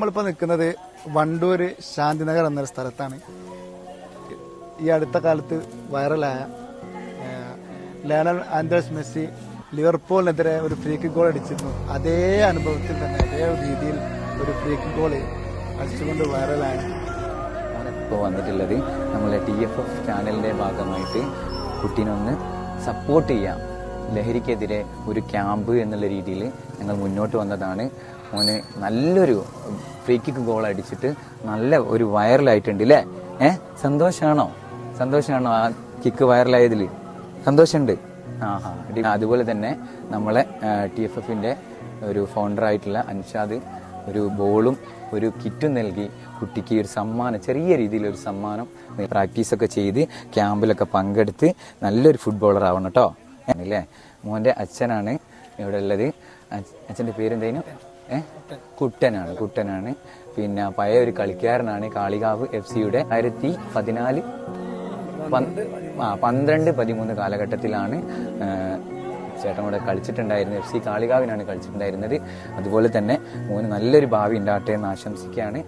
നമ്മളിപ്പോ നിൽക്കുന്നത് വണ്ടൂര് ശാന്തിനഗർ എന്നൊരു സ്ഥലത്താണ്. ഈ അടുത്ത കാലത്ത് വൈറലായ ലേണൽ ആൻഡ്രസ് മെസ്സി ലിവർപൂളിനെതിരെ ഒരു ഫ്രീക്ക് ഗോൾ അടിച്ചിരുന്നു. അതേ അനുഭവത്തിൽ തന്നെ അതേ രീതിയിൽ ഒരു ഫ്രീക്ക് ഗോൾ അടിച്ചുകൊണ്ട് വൈറലാണ് ഇപ്പോൾ വന്നിട്ടുള്ളത് നമ്മളെ ടി എഫ് എഫ് ചാനലിന്റെ ഭാഗമായിട്ട് കുട്ടീനൊന്ന് സപ്പോർട്ട് ചെയ്യാം. ലഹരിക്കെതിരെ ഒരു ക്യാമ്പ് എന്നുള്ള രീതിയിൽ ഞങ്ങൾ മുന്നോട്ട് വന്നതാണ്. മോന് നല്ലൊരു ഫ്രീ കിക്ക് ഗോൾ അടിച്ചിട്ട് നല്ല ഒരു വൈറലായിട്ടുണ്ട് അല്ലേ ഏഹ് സന്തോഷമാണോ സന്തോഷമാണോ ആ കിക്ക് വൈറലായതിൽ സന്തോഷമുണ്ട് ആഹാ. അതുപോലെ തന്നെ നമ്മളെ ടി എഫ് എഫിന്റെ ഒരു ഫൗണ്ടറായിട്ടുള്ള അൻഷാദ് ഒരു ബോളും ഒരു കിറ്റും നൽകി കുട്ടിക്ക് ഒരു സമ്മാനം ചെറിയ രീതിയിൽ ഒരു സമ്മാനം പ്രാക്ടീസൊക്കെ ചെയ്ത് ക്യാമ്പിലൊക്കെ പങ്കെടുത്ത് നല്ലൊരു ഫുട്ബോളർ ആവണം കേട്ടോ. അല്ലേ മോന്റെ അച്ഛനാണ് ഇവിടെ ഉള്ളത്. അച്ഛ- അച്ഛന്റെ പേരെന്തേനും? കുട്ടനാണ് കുട്ടനാണ്. പിന്നെ പഴയ ഒരു കളിക്കാരനാണ് കാളികാവ് എഫ് സിയുടെ ആയിരത്തി പതിനാല് പന്ത്രണ്ട് പതിമൂന്ന് കാലഘട്ടത്തിലാണ് ചേട്ടൻ കൂടെ കളിച്ചിട്ടുണ്ടായിരുന്നത്. F C കാളികാവിനാണ് കളിച്ചിട്ടുണ്ടായിരുന്നത്. അതുപോലെ തന്നെ മോന് നല്ലൊരു ഭാവി ഉണ്ടാകട്ടെ എന്ന് ആശംസിക്കുകയാണ്.